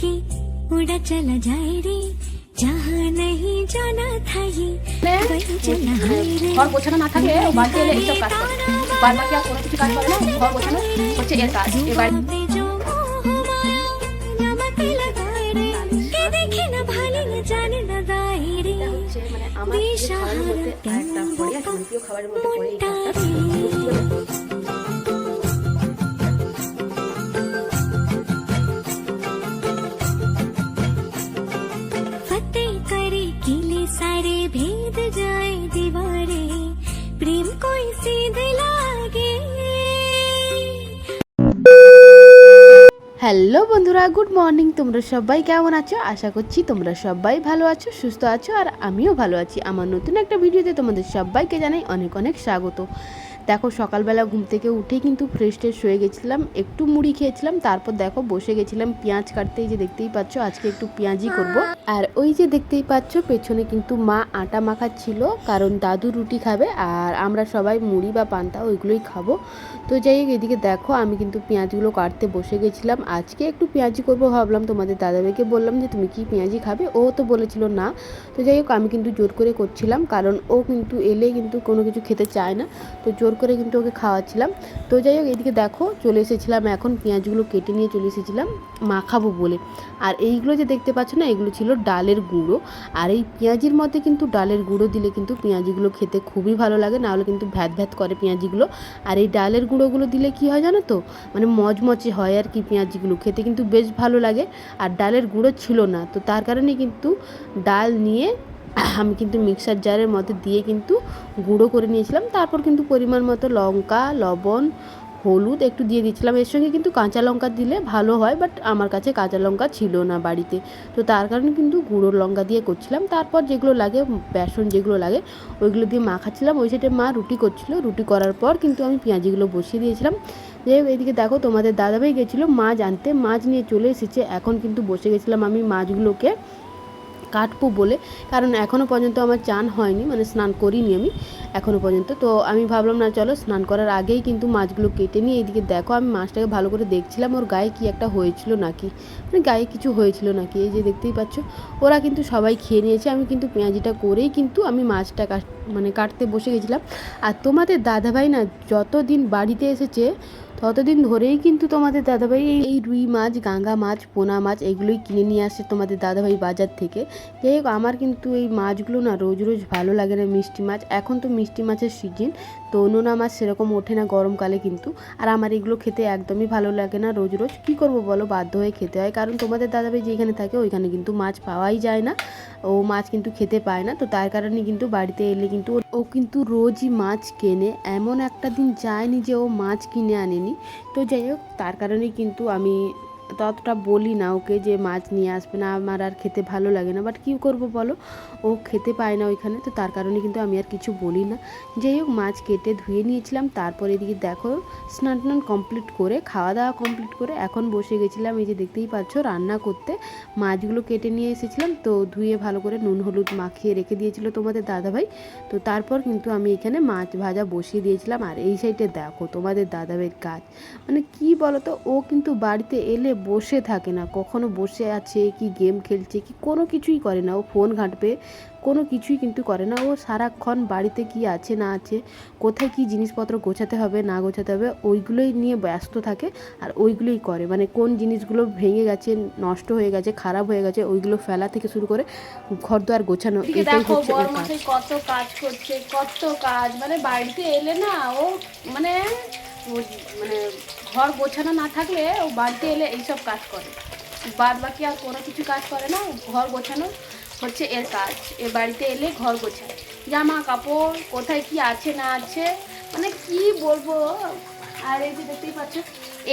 के उड़ा चला जाए रे जहाँ नहीं जाना था ये वही चला हाय रे ঘর গোছানো না থাকলে ও বাড়িতে এলে এইসব কাজ করে বাদ বাকি আর কোনো কিছু কাজ করে না ঘর গোছানো হচ্ছে এর কাজ এ বাড়ি पे जो मोह গুড মর্নিং তোমরা সবাই কেমন আছো? আশা করছি তোমরা সবাই ভালো আছো, সুস্থ আছো, আর আমিও ভালো আছি। আমার নতুন একটা ভিডিওতে তোমাদের সবাইকে জানাই অনেক অনেক স্বাগত। দেখো, সকালবেলা ঘুম থেকে উঠে কিন্তু ফ্রেশ ট্রেশ হয়ে গেছিলাম, একটু মুড়ি খেয়েছিলাম, তারপর দেখো বসে গেছিলাম পেঁয়াজ কাটতে যে দেখতেই পাচ্ছ, আজকে একটু পেঁয়াজি করব। আর ওই যে দেখতেই পাচ্ছ, পেছনে কিন্তু মা আটা মাখাচ্ছিল, কারণ দাদু রুটি খাবে আর আমরা সবাই মুড়ি বা পান্তা ওইগুলোই খাব। তো যাই হোক, এদিকে দেখো, আমি কিন্তু পেঁয়াজগুলো কাটতে বসে গেছিলাম। আজকে একটু পেঁয়াজি করব ভাবলাম, তোমাদের দাদাভাইকে বললাম যে, তুমি কি পেঁয়াজি খাবে? ও তো বলেছিল না। তো যাই হোক, আমি কিন্তু জোর করে করছিলাম, কারণ ও কিন্তু এলে কিন্তু কোনো কিছু খেতে চায় না। তো জোর করে কিন্তু ওকে খাওয়াচ্ছিলাম। তো যাই হোক, এদিকে দেখো চলে এসেছিলাম, এখন পেঁয়াজগুলো কেটে নিয়ে চলে এসেছিলাম মাখাবো বলে। আর এইগুলো যে দেখতে পাচ্ছ না, এগুলো ছিল ডালের গুঁড়ো। আর এই পেঁয়াজির মধ্যে কিন্তু ডালের গুঁড়ো দিলে কিন্তু পেঁয়াজিগুলো খেতে খুবই ভালো লাগে নাহলে কিন্তু ভ্যাত ভ্যাত করে পেঁয়াজিগুলো। আর এই ডালের গুঁড়োগুলো দিলে কি হয় জানো তো? মানে মজমচে হয় আর কি পেঁয়াজিগুলো, খেতে কিন্তু বেশ ভালো লাগে। আর ডালের গুঁড়ো ছিল না, তো তার কারণে কিন্তু ডাল নিয়ে আমি কিন্তু মিক্সার জারের মধ্যে দিয়ে কিন্তু গুঁড়ো করে নিয়েছিলাম। তারপর কিন্তু পরিমাণ মতো লঙ্কা, লবণ, হলুদ একটু দিয়ে দিয়েছিলাম। এর সঙ্গে কিন্তু কাঁচা লঙ্কা দিলে ভালো হয় বাট আমার কাছে কাঁচা লঙ্কা ছিল না বাড়িতে। তো তার কারণে কিন্তু গুঁড়ো লঙ্কা দিয়ে করছিলাম। তারপর যেগুলো লাগে, বেসন যেগুলো লাগে, ওইগুলো দিয়ে মাখাচ্ছিলাম। ওই সাইডে মা রুটি করছিল। রুটি করার পর কিন্তু আমি পেঁয়াজিগুলো বসিয়ে দিয়েছিলাম। যে এদিকে দেখো, তোমাদের দাদাভাই গেছিল মাছ আনতে। মাছ নিয়ে চলে এসেছে। এখন কিন্তু বসে গেছিলাম আমি মাছগুলোকে। কাটবো বলে। কারণ এখনও পর্যন্ত আমার চান হয়নি মানে স্নান করিনি আমি এখনও পর্যন্ত। তো আমি ভাবলাম, না, চলো স্নান করার আগেই কিন্তু মাছগুলো কেটে নিয়ে এইদিকে দেখো, আমি মাছটাকে ভালো করে দেখছিলাম, ওর গায়ে কি একটা হয়েছিল নাকি মানে গায়ে কিছু হয়েছিল নাকি, এই যে দেখতেই পাচ্ছ। ওরা কিন্তু সবাই খেয়ে নিয়েছে, আমি কিন্তু পেঁয়াজিটা করেই কিন্তু আমি মাছটা কাট মানে কাটতে বসে গেছিলাম। আর তোমাদের দাদাভাই না যতদিন বাড়িতে এসেছে ততদিন ধরেই কিন্তু তোমাদের দাদাভাই এই রুই মাছ, গাঙ্গা মাছ, পোনা মাছ এগুলোই কিনে নিয়ে আসে তোমাদের দাদাভাই বাজার থেকে। যাই হোক, আমার কিন্তু এই মাছগুলো না রোজ রোজ ভালো লাগে না মিষ্টি মাছ। এখন তো মিষ্টি মাছের সিজন তো নোনা মাছ সেরকম ওঠে না গরমকালে কিন্তু। আর আমার এগুলো খেতে একদমই ভালো লাগে না রোজ রোজ। কী করব বলো? বাধ্য হয়ে খেতে হয়। কারণ তোমাদের দাদাভাই যেখানে থাকে ওইখানে কিন্তু মাছ পাওয়াই যায় না। ও মাছ কিন্তু খেতে পায় না। তো তার কারণে কিন্তু বাড়িতে এলে কিন্তু ও কিন্তু রোজই মাছ কেনে। এমন একটা দিন যায়নি যে ও মাছ কিনে আনেনি। তো যাই হোক, তার কারণেই কিন্তু আমি ততটা বলি না। ওকে যে মাছ নিয়ে আসবে না, আমার আর খেতে ভালো লাগে না। বাট কী করব বলো? ও খেতে পায় না ওইখানে, তো তার কারণে কিন্তু আমি আর কিছু বলি না। যাই হোক, মাছ কেটে ধুয়ে নিয়েছিলাম। তারপর এদিকে দেখো, স্নান টান কমপ্লিট করে, খাওয়া দাওয়া কমপ্লিট করে এখন বসে গেছিলাম। এই যে দেখতেই পাচ্ছ, রান্না করতে। মাছগুলো কেটে নিয়ে এসেছিলাম, তো ধুয়ে ভালো করে নুন, হলুদ মাখিয়ে রেখে দিয়েছিল তোমাদের দাদাভাই। তো তারপর কিন্তু আমি এখানে মাছ ভাজা বসিয়ে দিয়েছিলাম। আর এই সাইডে দেখো তোমাদের দাদাভাইয়ের কাজ। মানে কি বলো তো ও কিন্তু বাড়িতে এলে বসে থাকে না। কখনো বসে আছে কি গেম খেলছে কি কোনো কিছুই করে না। ও ফোন ঘাঁটবে কোনো কিছুই কিন্তু করে না। ও সারাক্ষণ বাড়িতে কি আছে না আছে কোথায় কি জিনিসপত্র গোছাতে হবে না গোছাতে হবে ওইগুলোই নিয়ে ব্যস্ত থাকে আর ওইগুলোই করে। মানে কোন জিনিসগুলো ভেঙে গেছে নষ্ট হয়ে গেছে খারাপ হয়ে গেছে ওইগুলো ফেলা থেকে শুরু করে ঘর দুয়ার গোছানো এটাই হচ্ছে কত কাজ করছে কত কাজ। মানে বাড়িতে এলে না ও মানে মানে ঘর গোছানো না থাকলে ও বাড়িতে এলে এইসব কাজ করে। বাদ বাকি আর কোনো কিছু কাজ করে না ঘর গোছানো হচ্ছে এর কাজ। এ বাড়িতে এলে ঘর গোছায়। জামা কাপড় কোথায় কি আছে না আছে মানে কি বলব? আর এই যে দেখতেই পাচ্ছ,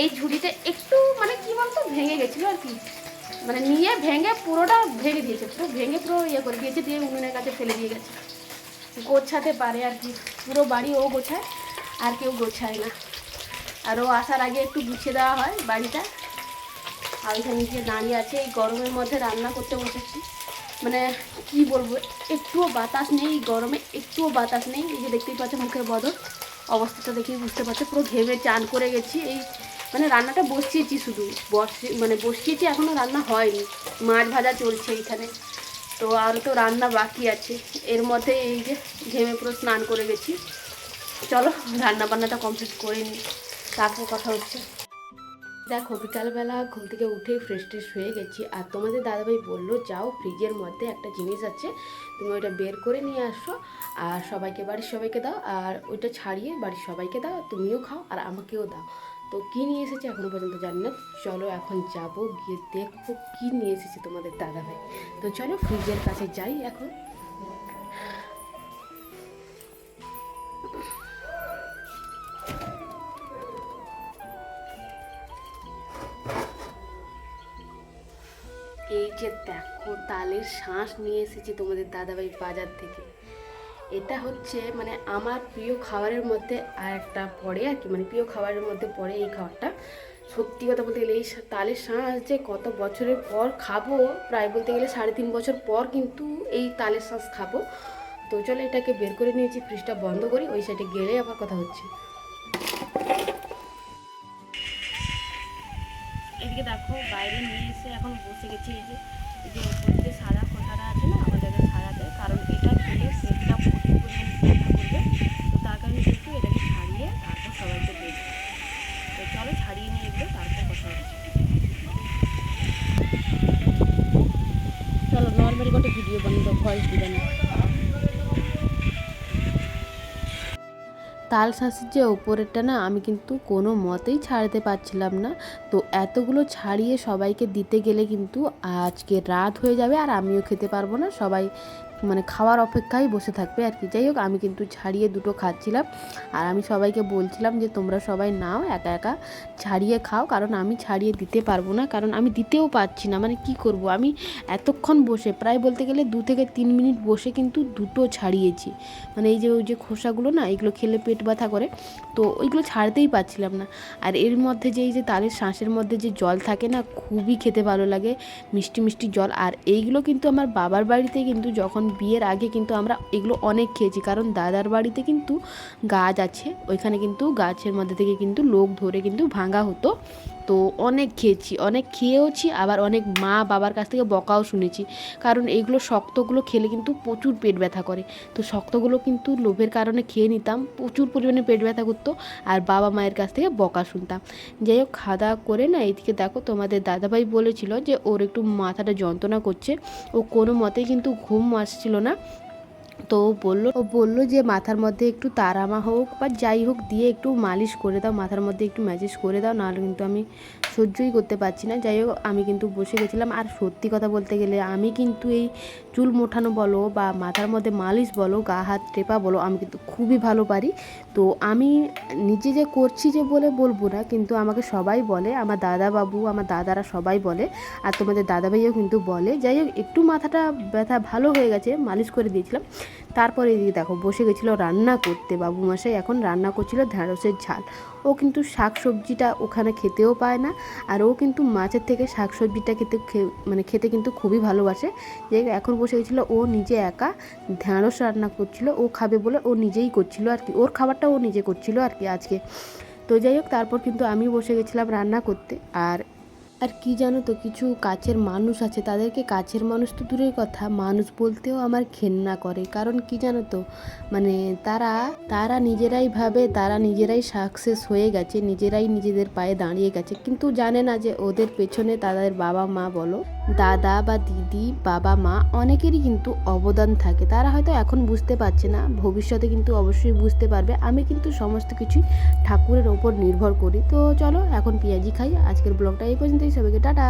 এই ঝুড়িতে একটু মানে কি বলতো, ভেঙে গেছিল আর কি। মানে নিয়ে ভেঙে পুরোটা ভেঙে দিয়েছে, পুরো ভেঙে পুরো ইয়ে করে দিয়েছে, দিয়ে উনুনের কাছে ফেলে দিয়ে গেছে। গোছাতে পারে আর কি, পুরো বাড়ি ও গোছায়, আর কেউ গোছায় না। আর ও আসার আগে একটু গুছিয়ে দেওয়া হয় বাড়িটা। আর ওইখানে যে দাঁড়িয়ে আছে, এই গরমের মধ্যে রান্না করতে বসেছি। মানে কি বলব, একটুও বাতাস নেই গরমে একটুও বাতাস নেই। এই যে দেখতেই পাচ্ছ মুখের বদল, অবস্থাটা দেখেই বুঝতে পারছ, পুরো ঘেমে চান করে গেছি। এই মানে রান্নাটা বসিয়েছি শুধু, বসে মানে বসিয়েছি এখনও রান্না হয়নি। মাছ ভাজা চলছে এইখানে, তো আর তো রান্না বাকি আছে। এর মধ্যে এই যে ঘেমে পুরো স্নান করে গেছি। চলো রান্না বান্নাটা কমপ্লিট করে নিই। তারপর কথা হচ্ছে। দেখো, বিকালবেলা ঘুম থেকে উঠে ফ্রেশ ট্রেশ হয়ে গেছি। আর তোমাদের দাদাভাই বলল, যাও ফ্রিজের মধ্যে একটা জিনিস আছে, তুমি ওইটা বের করে নিয়ে আসো, আর সবাইকে, বাড়ির সবাইকে দাও, আর ওইটা ছাড়িয়ে বাড়ির সবাইকে দাও তুমিও খাও, আর আমাকেও দাও। তো কী নিয়ে এসেছে এখনও পর্যন্ত জানি না। চলো এখন যাব, গিয়ে দেখব কী নিয়ে এসেছে তোমাদের দাদাভাই। তো চলো ফ্রিজের কাছে যাই এখন। এই যে দেখো, তালের শাঁস নিয়ে এসেছি তোমাদের দাদাভাই বাজার থেকে। এটা হচ্ছে মানে আমার প্রিয় খাবারের মধ্যে আর একটা পড়ে আর কি মানে প্রিয় খাবারের মধ্যে পড়ে এই খাবারটা। সত্যি কথা বলতে গেলে এই তালের শাঁস যে কত বছরের পর খাব, প্রায় বলতে গেলে সাড়ে তিন বছর পর কিন্তু এই তালের শাঁস খাব। তো চলো এটাকে বের করে নিয়েছি, ফ্রিজটা বন্ধ করি, ওই সাইডে গেলে আবার কথা হচ্ছে। এদিকে দেখো বাইরে নিয়ে এসে এখন বসে গেছি এই যে এই যে তাল শাঁসের যে ওপরেরটা না, আমি কিন্তু কোনো মতেই ছাড়তে পারছিলাম না। তো এতগুলো ছাড়িয়ে সবাইকে দিতে গেলে কিন্তু আজকে রাত হয়ে যাবে আর আমিও খেতে পারব না। সবাই মানে খাওয়ার অপেক্ষায় বসে থাকবে আর কি। যাই হোক, আমি কিন্তু ছাড়িয়ে দুটো খাচ্ছিলাম। আর আমি সবাইকে বলছিলাম যে, তোমরা সবাই নাও, একা একা ছাড়িয়ে খাও। কারণ আমি ছাড়িয়ে দিতে পারব না। কারণ আমি দিতেও পারছি না। মানে কি করব? আমি এতক্ষণ বসে, প্রায় বলতে গেলে দু থেকে তিন মিনিট বসে কিন্তু দুটো ছাড়িয়েছি। মানে এই যে, ওই যে খোসাগুলো না, এগুলো খেলে পেট ব্যথা করে। তো ওইগুলো ছাড়তেই পারছিলাম না। আর এর মধ্যে যে, এই যে তালের শাঁসের মধ্যে যে জল থাকে না, খুবই খেতে ভালো লাগে। মিষ্টি মিষ্টি জল। আর এইগুলো কিন্তু আমার বাবার বাড়িতে কিন্তু যখন বিয়ের আগে কিন্তু আমরা এগুলো অনেক খেয়েছি। কারণ দাদার বাড়িতে কিন্তু গাছ আছে, ওইখানে কিন্তু গাছের মধ্যে থেকে কিন্তু লোক ধরে কিন্তু ভাঙা হতো। তো অনেক খেয়েছি, অনেক খেয়েওছি, আবার অনেক মা বাবার কাছ থেকে বকাও শুনেছি। কারণ এইগুলো শক্তগুলো খেলে কিন্তু প্রচুর পেট ব্যথা করে। তো শক্তগুলো কিন্তু লোভের কারণে খেয়ে নিতাম, প্রচুর পরিমাণে পেট ব্যথা করতো, আর বাবা মায়ের কাছ থেকে বকা শুনতাম। যাই হোক, খাওয়া দাওয়া করে না, এইদিকে দেখো তোমাদের দাদাভাই বলেছিল যে ওর একটু মাথাটা যন্ত্রণা করছে, ও কোনো মতেই কিন্তু ঘুম আসছিল না। তো ও বলল ও বলল যে মাথার মধ্যে একটু তারামা হোক বা যাই হোক দিয়ে একটু মালিশ করে দাও, মাথার মধ্যে একটু ম্যাসেজ করে দাও, নাহলে কিন্তু আমি সহ্যই করতে পারছি না। যাই হোক, আমি কিন্তু বসে গেছিলাম। আর সত্যি কথা বলতে গেলে আমি কিন্তু এই চুল মোঠানো বলো বা মাথার মধ্যে মালিশ বলো, গা হাত টেপা বলো, আমি কিন্তু খুবই ভালো পারি। তো আমি নিজে যে করছি যে বলে বলব না, কিন্তু আমাকে সবাই বলে, আমার দাদা বাবু আমার দাদারা সবাই বলে, আর তোমাদের দাদা ভাইও কিন্তু বলে। যাই হোক, একটু মাথাটা ব্যথা ভালো হয়ে গেছে, মালিশ করে দিয়েছিলাম। তারপরে এদিকে দেখো, বসে গেছিল রান্না করতে। বাবু মশাই এখন রান্না করছিল ঢ্যাঁড়সের ঝাল। ও কিন্তু শাক সবজিটা ওখানে খেতেও পায় না, আর ও কিন্তু মাছের থেকে শাক সবজিটা খেতে মানে খেতে কিন্তু খুবই ভালোবাসে। যে এখন বসে গেছিল, ও নিজে একা ঢ্যাঁড়স রান্না করছিল, ও খাবে বলে ও নিজেই করছিল আর কি। ওর খাবারটা ও নিজে করছিল আর কি আজকে। তো যাই হোক, তারপর কিন্তু আমি বসে গেছিলাম রান্না করতে। আর আর কি জানো তো, কিছু কাছের মানুষ আছে, তাদেরকে কাছের মানুষ তো দূরের কথা, মানুষ বলতেও আমার ঘেন্না করে। কারণ কি জানো তো মানে তারা তারা নিজেরাই ভাবে, তারা নিজেরাই সাকসেস হয়ে গেছে, নিজেরাই নিজেদের পায়ে দাঁড়িয়ে গেছে। কিন্তু জানে না যে ওদের পেছনে তাদের বাবা মা বলো, দাদা বা দিদি, বাবা মা, অনেকেরই কিন্তু অবদান থাকে। তারা হয়তো এখন বুঝতে পারছে না, ভবিষ্যতে কিন্তু অবশ্যই বুঝতে পারবে। আমি কিন্তু সমস্ত কিছুই ঠাকুরের ওপর নির্ভর করি। তো চলো, এখন পেঁয়াজি খাই। আজকের ব্লগটা এই পর্যন্তই। সবাইকে টাটা